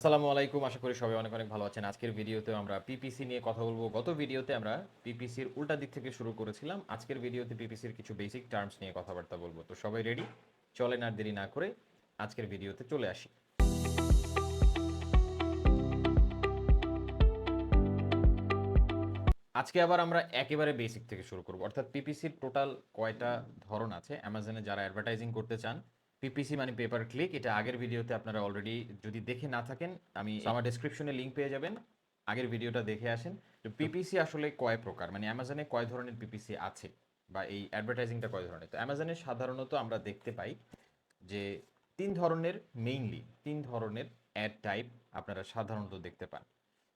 আসসালামু আলাইকুম, আশা করি সবাই অনেক অনেক ভালো আছেন। আজকের ভিডিওতে আমরা পিপিসি নিয়ে কথা বলব। গত ভিডিওতে আমরা পিপিসির উল্টা দিক থেকে শুরু করেছিলাম। আজকের ভিডিওতে পিপিসির কিছু বেসিক টার্মস নিয়ে কথাবার্তা বলব। তো সবাই রেডি চলেন আর দেরি না করে আজকের ভিডিওতে চলে আসি। আজকে আবার আমরা একেবারে বেসিক থেকে শুরু করব। অর্থাৎ পিপিসির টোটাল কয়টা ধরন আছে? অ্যামাজনে যারা অ্যাডভার্টাইজিং করতে চান পিপিসি মানে পেপার ক্লিক এটা আগের ভিডিওতে আপনারা অলরেডি যদি দেখে না থাকেন আমি আমার ডেসক্রিপশনে লিঙ্ক পেয়ে যাবেন আগের ভিডিওটা দেখে আসেন। তো পিপিসি আসলে কয় প্রকার? মানে অ্যামাজনে কয় ধরনের পিপিসি আছে? বা এই অ্যাডভার্টাইজিংটা কয় ধরনের? তো অ্যামাজনে সাধারণত আমরা দেখতে পাই যে তিন ধরনের মেইনলি তিন ধরনের অ্যাড টাইপ আপনারা সাধারণত দেখতে পান।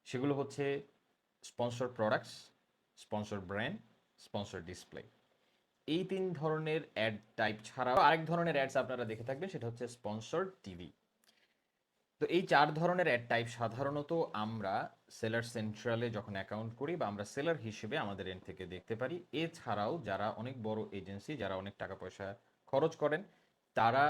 সেগুলো হচ্ছে sponsor products sponsor brand sponsor display এই তিন ধরনের অ্যাড টাইপ ছাড়াও আরেক ধরনের অ্যাডস আপনারা দেখে থাকবেন, সেটা হচ্ছে স্পন্সর টিভি তো এই চার ধরনের অ্যাড টাইপ সাধারণত আমরা সেলার সেন্ট্রালে যখন অ্যাকাউন্ট করি বা আমরা সেলার হিসেবে আমাদের এন্ড থেকে দেখতে পারি, এছাড়াও যারা অনেক বড় এজেন্সি যারা অনেক টাকা পয়সা খরচ করেন, তারা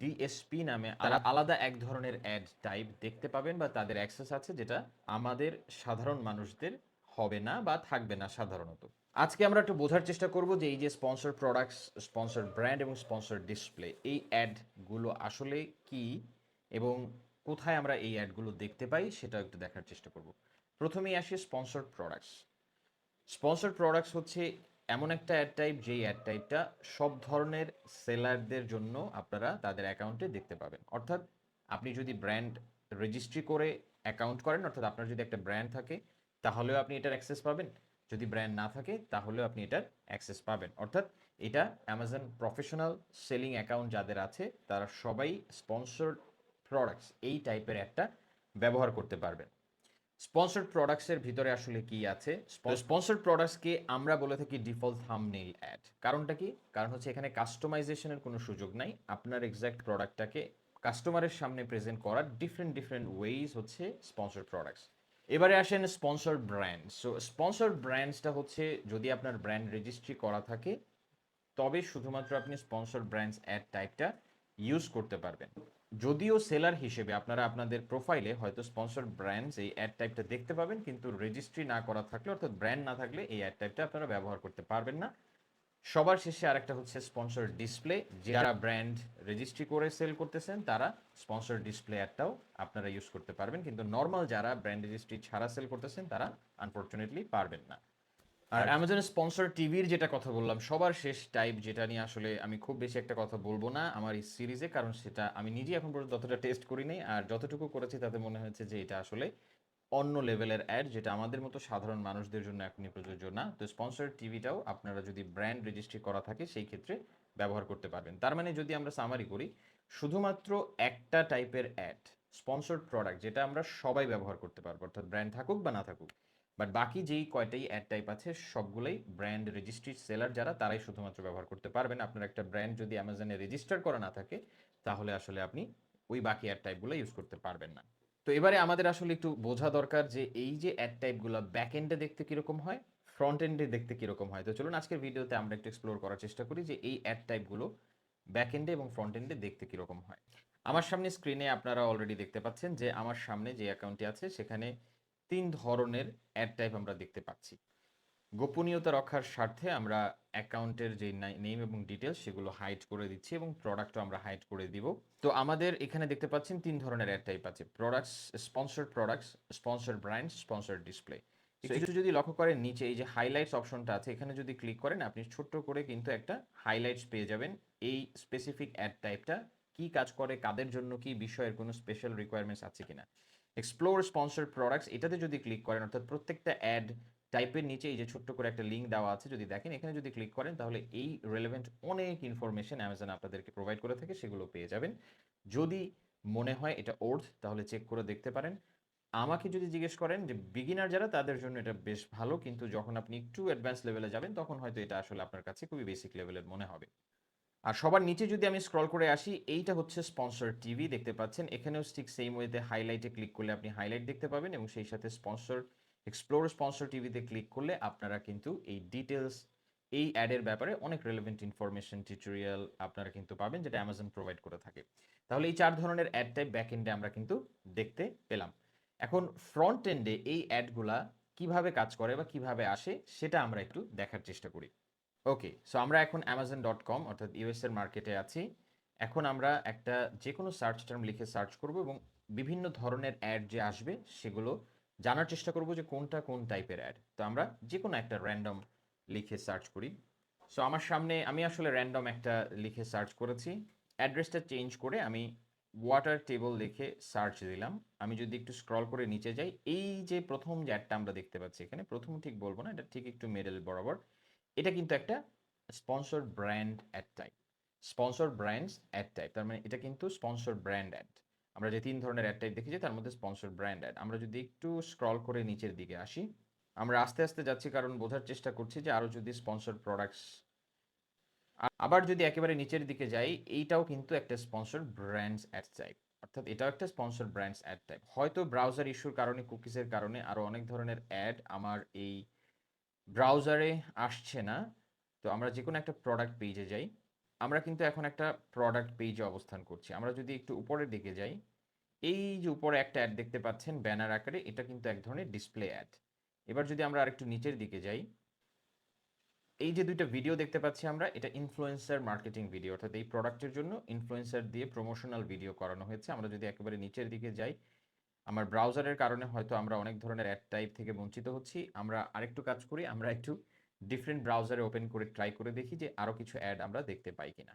ডিএসপি নামে তারা আলাদা এক ধরনের অ্যাড টাইপ দেখতে পাবেন বা তাদের অ্যাক্সেস আছে যেটা আমাদের সাধারণ মানুষদের হবে না বা থাকবে না সাধারণত। আজকে আমরা একটু বোঝার চেষ্টা করব যে এই যে স্পন্সর প্রোডাক্টস স্পন্সর ব্র্যান্ড এবং স্পন্সর ডিসপ্লে এই অ্যাডগুলো আসলে কি এবং কোথায় আমরা এই অ্যাডগুলো দেখতে পাই সেটা একটু দেখার চেষ্টা করব। প্রথমেই আসি স্পন্সর প্রোডাক্টস স্পন্সর প্রোডাক্টস হচ্ছে এমন একটা অ্যাড টাইপ যেই অ্যাড টাইপটা সব ধরনের সেলারদের জন্য আপনারা তাদের অ্যাকাউন্টে দেখতে পাবেন। অর্থাৎ আপনি যদি ব্র্যান্ড রেজিস্ট্রি করে অ্যাকাউন্ট করেন, অর্থাৎ আপনার যদি একটা ব্র্যান্ড থাকে তাহলেও আপনি এটার অ্যাক্সেস পাবেন। যদি ব্র্যান্ড না থাকে, তাহলেও আপনি এটার অ্যাক্সেস পাবেন। অর্থাৎ এটা অ্যামাজন প্রফেশনাল সেলিং অ্যাকাউন্ট যাদের আছে, তারা সবাই স্পন্সর প্রোডাক্টস এই টাইপের একটা ব্যবহার করতে পারবেন। স্পন্সর্ড প্রোডাক্টসের ভিতরে আসলে কি আছে? স্পন্সর্ড প্রোডাক্টসকে আমরা বলে থাকি ডিফল্ট থাম্বনেইল অ্যাড কারণটা কি? কারণ হচ্ছে এখানে কাস্টমাইজেশনের কোনো সুযোগ নাই। আপনার এক্স্যাক্ট প্রোডাক্টটাকে কাস্টমারের সামনে প্রেজেন্ট করার ডিফারেন্ট ডিফারেন্ট ওয়েজ হচ্ছে স্পন্সর্ড প্রোডাক্টস এবারে আসেন স্পন্সর ব্র্যান্ড সো স্পন্সর ব্র্যান্ডসটা হচ্ছে যদি আপনার ব্র্যান্ড রেজিস্ট্রি করা থাকে, তবে শুধুমাত্র আপনি স্পন্সর ব্র্যান্ডস অ্যাড টাইপটা ইউজ করতে পারবেন। যদিও সেলার হিসেবে আপনারা আপনাদের প্রোফাইলে হয়তো স্পন্সর ব্র্যান্ডস এই অ্যাড টাইপটা দেখতে পাবেন, কিন্তু রেজিস্ট্রি না করা থাকলে, অর্থাৎ ব্র্যান্ড না থাকলে এই অ্যাড টাইপটা আপনারা ব্যবহার করতে পারবেন না। সবার শেষে আরেকটা হচ্ছে স্পন্সর ডিসপ্লে যারা ব্র্যান্ড রেজিস্ট্রি করে সেল করতেছেন তারা স্পন্সর ডিসপ্লে অ্যাডটাও আপনারা ইউজ করতে পারবেন। কিন্তু নর্মাল যারা ব্র্যান্ড রেজিস্ট্রি ছাড়া সেল করতেছেন তারা আনফর্চুনেটলি পারবেন না। আর অ্যামাজনের স্পন্সর টিভির যেটা কথা বললাম সবার শেষ টাইপ যেটা নিয়ে আসলে আমি খুব বেশি একটা কথা বলব না আমার এই সিরিজে কারণ সেটা আমি নিজে এখন পর্যন্ত ততটা টেস্ট করি নাই আর যতটুকু করেছি তাতে মনে হয়েছে যে এটা আসলে অন্য লেভেলের অ্যাড, যেটা আমাদের মতো সাধারণ মানুষদের জন্য এখনই প্রযোজ্য না। তো স্পন্সর টিভিটাও আপনারা যদি ব্র্যান্ড রেজিস্ট্রি করা থাকে, সেই ক্ষেত্রে ব্যবহার করতে পারবেন। তার মানে যদি আমরা সামারি করি, শুধুমাত্র একটা টাইপের অ্যাড স্পন্সর্ড প্রোডাক্ট যেটা আমরা সবাই ব্যবহার করতে পারব, অর্থাৎ ব্র্যান্ড থাকুক বা না থাকুক বাট বাকি যেই কয়টাই অ্যাড টাইপ আছে, সবগুলোই ব্র্যান্ড রেজিস্ট্রি সেলার যারা, তারাই শুধুমাত্র ব্যবহার করতে পারবেন। আপনার একটা ব্র্যান্ড যদি অ্যামাজনে রেজিস্টার করা না থাকে, তাহলে আসলে আপনি ওই বাকি অ্যাড টাইপগুলো ইউজ করতে পারবেন না। তো এবারে আমাদের আসলে একটু বোঝা দরকার যে এই যে অ্যাড টাইপগুলো ব্যাক এন্ডে দেখতে কীরকম হয় ফ্রন্ট এন্ডে দেখতে কীরকম হয়। তো চলুন আজকের ভিডিওতে আমরা একটু এক্সপ্লোর করার চেষ্টা করি যে এই অ্যাড টাইপগুলো ব্যাক এন্ডে এবং ফ্রন্ট এন্ডে দেখতে কীরকম হয়। আমার সামনে স্ক্রিনে আপনারা অলরেডি দেখতে পাচ্ছেন যে আমার সামনে যে অ্যাকাউন্টটি আছে, সেখানে তিন ধরনের অ্যাড টাইপ আমরা দেখতে পাচ্ছি। গোপনীয়তা রক্ষার স্বার্থে আমরা অ্যাকাউন্টের যে নেম এবং ডিটেলস সেগুলো হাইড করে দিচ্ছি এবং প্রোডাক্টও আমরা হাইড করে দিব। তো আমাদের এখানে দেখতে পাচ্ছেন তিন ধরনের অ্যাড টাইপ আছে। Products sponsor products sponsor brand sponsor display একটু যদি লক্ষ্য করেন নিচে এই যে হাইলাইটস অপশনটা আছে এখানে যদি ক্লিক করেন আপনি ছোট্ট করে কিন্তু একটা হাইলাইটস পেয়ে যাবেন। এই স্পেসিফিক অ্যাড টাইপটা কি কাজ করে কাদের জন্য কি বিষয়ের কোনো স্পেশাল রিকোয়ারমেন্টস আছে কিনা। এক্সপ্লোর স্পন্সর প্রোডাক্টস এটাতে যদি ক্লিক করেন অর্থাৎ প্রত্যেকটা অ্যাড টাইপের নিচে এই যে ছোট্ট করে একটা লিঙ্ক দেওয়া আছে, যদি দেখেন, এখানে যদি ক্লিক করেন, তাহলে এই রেলেভেন্ট অনেক ইনফরমেশন অ্যামাজন আপনাদেরকে প্রোভাইড করে থাকে, সেগুলো পেয়ে যাবেন। যদি মনে হয় এটা ওর্থ তাহলে চেক করে দেখতে পারেন। আমাকে যদি জিজ্ঞেস করেন যে বিগিনার যারা, তাদের জন্য এটা বেশ ভালো, কিন্তু যখন আপনি একটু অ্যাডভান্স লেভেলে যাবেন, তখন হয়তো এটা আসলে আপনার কাছে খুবই বেসিক লেভেলের মনে হবে। আর সবার নিচে যদি আমি স্ক্রল করে আসি, এইটা হচ্ছে স্পন্সর টিভি দেখতে পাচ্ছেন। এখানেও ঠিক সেম ওয়েতে হাইলাইটে ক্লিক করলে আপনি হাইলাইট দেখতে পাবেন এবং সেই সাথে স্পন্সর এক্সপ্লোর স্পন্সর টিভিতে ক্লিক করলে আপনারা কিন্তু এই ডিটেলস এই অ্যাডের ব্যাপারে অনেক রেলেভেন্ট ইনফরমেশন টিউটোরিয়াল আপনারা কিন্তু পাবেন যেটা অ্যামাজন প্রোভাইড করে থাকে। তাহলে এই চার ধরনের অ্যাড টাইপ ব্যাক এন্ডে আমরা কিন্তু দেখতে পেলাম। এখন ফ্রন্ট এন্ডে এই অ্যাডগুলা কীভাবে কাজ করে বা কীভাবে আসে সেটা আমরা একটু দেখার চেষ্টা করি। ওকে সো আমরা এখন অ্যামাজন ডট কম অর্থাৎ ইউএস এর মার্কেটে আছি। এখন আমরা একটা যে কোনো সার্চ টার্ম লিখে সার্চ করব এবং বিভিন্ন ধরনের অ্যাড যে আসবে সেগুলো জানার চেষ্টা করব যে কোনটা কোন টাইপের অ্যাড তো আমরা যে কোনো একটা র্যান্ডম লিখে সার্চ করি। সো আমার সামনে আমি আসলে র্যান্ডম একটা লিখে সার্চ করেছি। অ্যাড্রেসটা চেঞ্জ করে আমি ওয়াটার টেবল লিখে সার্চ দিলাম। আমি যদি একটু স্ক্রল করে নিচে যাই, এই যে প্রথম যে অ্যাডটা আমরা দেখতে পাচ্ছি এখানে, প্রথম ঠিক বলব না, এটা ঠিক একটু মেডেল বরাবর, এটা কিন্তু একটা sponsor brand ad type sponsor brands ad type তার মানে এটা কিন্তু স্পন্সর ব্র্যান্ড অ্যাড আমরা যে তিন ধরনের অ্যাড টাইপ দেখেছি, তার মধ্যে স্পন্সর ব্র্যান্ড অ্যাড আমরা যদি একটু স্ক্রল করে নিচের দিকে আসি, আমরা আস্তে আস্তে যাচ্ছি কারণ বোঝার চেষ্টা করছি যে আরও যদি স্পন্সর প্রোডাক্টস আবার যদি একেবারে নিচের দিকে যাই, এইটাও কিন্তু একটা স্পন্সর ব্র্যান্ডস অ্যাড টাইপ অর্থাৎ এটাও একটা স্পন্সর ব্র্যান্ডস অ্যাড টাইপ হয়তো ব্রাউজার ইস্যুর কারণে কুকিজের কারণে আরও অনেক ধরনের অ্যাড আমার এই ব্রাউজারে আসছে না। তো আমরা যে কোনো একটা প্রোডাক্ট পেজে যাই। আমরা কিন্তু এখন একটা প্রোডাক্ট পেজে অবস্থান করছি। আমরা যদি একটু উপরের দিকে যাই, এই যে উপরে একটা অ্যাড দেখতে পাচ্ছেন ব্যানার আকারে, এটা কিন্তু এক ধরনের ডিসপ্লে অ্যাড এবার যদি আমরা আরেকটু নিচের দিকে যাই, এই যে দুইটা ভিডিও দেখতে পাচ্ছি আমরা, এটা ইনফ্লুয়েন্সার মার্কেটিং ভিডিও অর্থাৎ এই প্রোডাক্টের জন্য ইনফ্লুয়েন্সার দিয়ে প্রমোশনাল ভিডিও করানো হয়েছে। আমরা যদি একেবারে নিচের দিকে যাই, আমার ব্রাউজারের কারণে হয়তো আমরা অনেক ধরনের অ্যাড টাইপ থেকে বঞ্চিত হচ্ছি। আমরা আরেকটু কাজ করি, আমরা একটু ডিফারেন্ট ব্রাউজারে ওপেন করে ট্রাই করে দেখি যে আরও কিছু অ্যাড আমরা দেখতে পাই কিনা।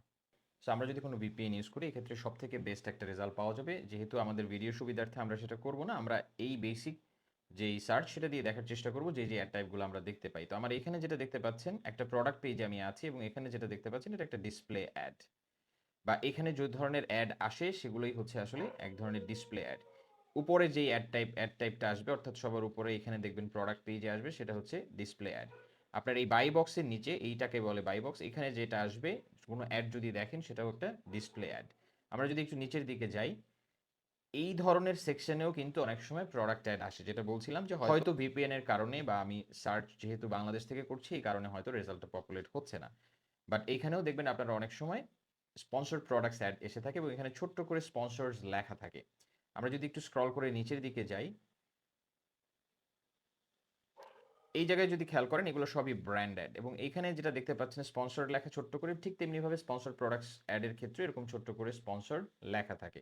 সো আমরা যদি কোনো ভিপিএন ইউজ করি, এক্ষেত্রে সব থেকে বেস্ট একটা রেজাল্ট পাওয়া যাবে। যেহেতু আমাদের ভিডিও সুবিধার্থে আমরা সেটা করব না, আমরা এই বেসিক যেই সার্চ সেটা দিয়ে দেখার চেষ্টা করব যে যে অ্যাড টাইপগুলো আমরা দেখতে পাই। তো আমার এখানে যেটা দেখতে পাচ্ছেন, একটা প্রোডাক্ট পেজে আমি আছি এবং এখানে যেটা দেখতে পাচ্ছেন, এটা একটা ডিসপ্লে অ্যাড বা এখানে যে ধরনের অ্যাড আসে, সেগুলোই হচ্ছে আসলে এক ধরনের ডিসপ্লে অ্যাড উপরে যেই অ্যাড টাইপ অ্যাড টাইপটা আসবে, অর্থাৎ সবার উপরে এখানে দেখবেন প্রোডাক্ট পেজে আসবে, সেটা হচ্ছে ডিসপ্লে অ্যাড আপনার এই বাই বক্সের নিচে এইটাকে বলে বাই বক্স এখানে যেটা আসবে কোনো অ্যাড যদি দেখেন সেটাও একটা ডিসপ্লে অ্যাড আমরা যদি একটু নিচের দিকে যাই এই ধরনের সেকশনেও কিন্তু অনেক সময় প্রোডাক্ট অ্যাড আসে। যেটা বলছিলাম যে হয়তো ভিপিএন এর কারণে বা আমি সার্চ যেহেতু বাংলাদেশ থেকে করছি এই কারণে হয়তো রেজাল্টটা পপুলেট হচ্ছে না। বাট এইখানেও দেখবেন আপনারা অনেক সময় স্পন্সর প্রোডাক্টস অ্যাড এসে থাকে এবং এখানে ছোট্ট করে স্পন্সরস লেখা থাকে। আমরা যদি একটু স্ক্রল করে নিচের দিকে যাই এই জায়গায় যদি খেয়াল করেন এগুলো সবই ব্র্যান্ডেড এবং এখানে যেটা দেখতে পাচ্ছেন স্পন্সর লেখা ছোট্ট করে ঠিক তেমনিভাবে স্পন্সর প্রোডাক্টস অ্যাডের ক্ষেত্রে এরকম ছোট্ট করে স্পন্সর লেখা থাকে।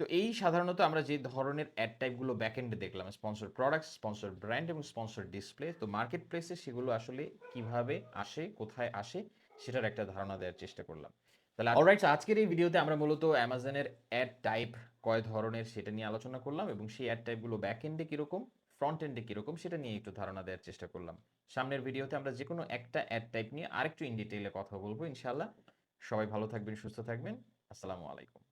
তো এই সাধারণত আমরা যে ধরনের অ্যাড টাইপগুলো ব্যাকএন্ডে দেখলাম স্পন্সর প্রোডাক্টস স্পন্সর ব্র্যান্ড এবং স্পন্সর ডিসপ্লে তো মার্কেট প্লেসে সেগুলো আসলে কীভাবে আসে কোথায় আসে সেটার একটা ধারণা দেওয়ার চেষ্টা করলাম। তাহলে অলরাইট আজকের এই ভিডিওতে আমরা মূলত অ্যামাজনের অ্যাড টাইপ কয় ধরনের সেটা নিয়ে আলোচনা করলাম এবং সেই অ্যাড টাইপগুলো ব্যাকএন্ডে কীরকম ফ্রন্ট এন্ডে কীরকম সেটা নিয়ে একটু ধারণা দেওয়ার চেষ্টা করলাম। সামনের ভিডিওতে আমরা যে কোনো একটা অ্যাড টাইপ নিয়ে আরেকটু ইন ডিটেইলে কথা বলব ইনশাল্লাহ সবাই ভালো থাকবেন, সুস্থ থাকবেন। আসসালামু আলাইকুম।